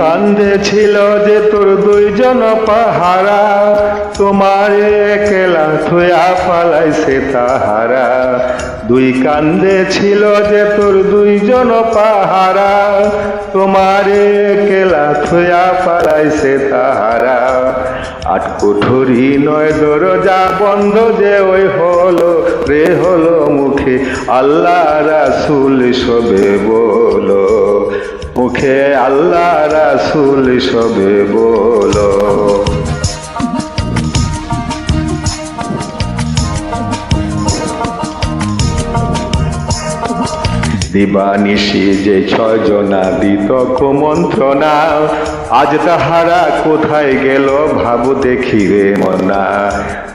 কান্দে ছিল যে তোর দুইজন পাহারা, তোমার একলা থুয়া পালাইছে তাহারা। দুই কান্দে ছিল যে তোর দুইজন পাহারা, তোমার একলা থুয়া পালাইছে তাহারা। আট কুঠুরি নয়, দরজা বন্ধ যে ওই হলো, রে হলো মুখে। আল্লাহ রাসুল সবে বলো, মুখে আল্লাহ রাসুল সবে বলো। দিবানিশি যে ছয়জনা দিত মন্ত্রণা। আজ তাহারা কোথায় গেল ভাবু দেখি রে মনা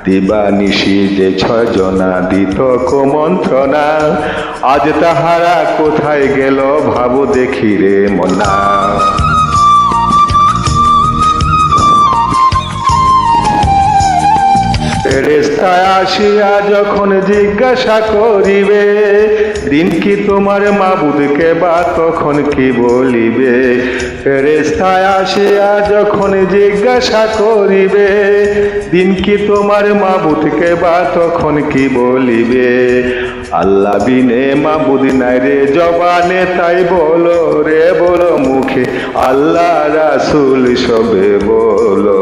দিবানিশি যে ছয়জনা দিত কুমন্ত্রণা আজ তাহারা কোথায় গেল ভাবু দেখি রে মনা ফেরেস্তায় আসিয়া যখন জিজ্ঞাসা করিবে, দিন কি তোমার মাবুদকে বা তখন কি বলিবে? ফেরেস্তায় আসিয়া যখন জিজ্ঞাসা করিবে, দিন কি তোমার মাবুদকে বা তখন কি বলিবে? আল্লাহ বিনে মাবুদ নাই রে জবানে, তাই বলো রে বলো মুখে, আল্লাহ রাসুল সবে বলো।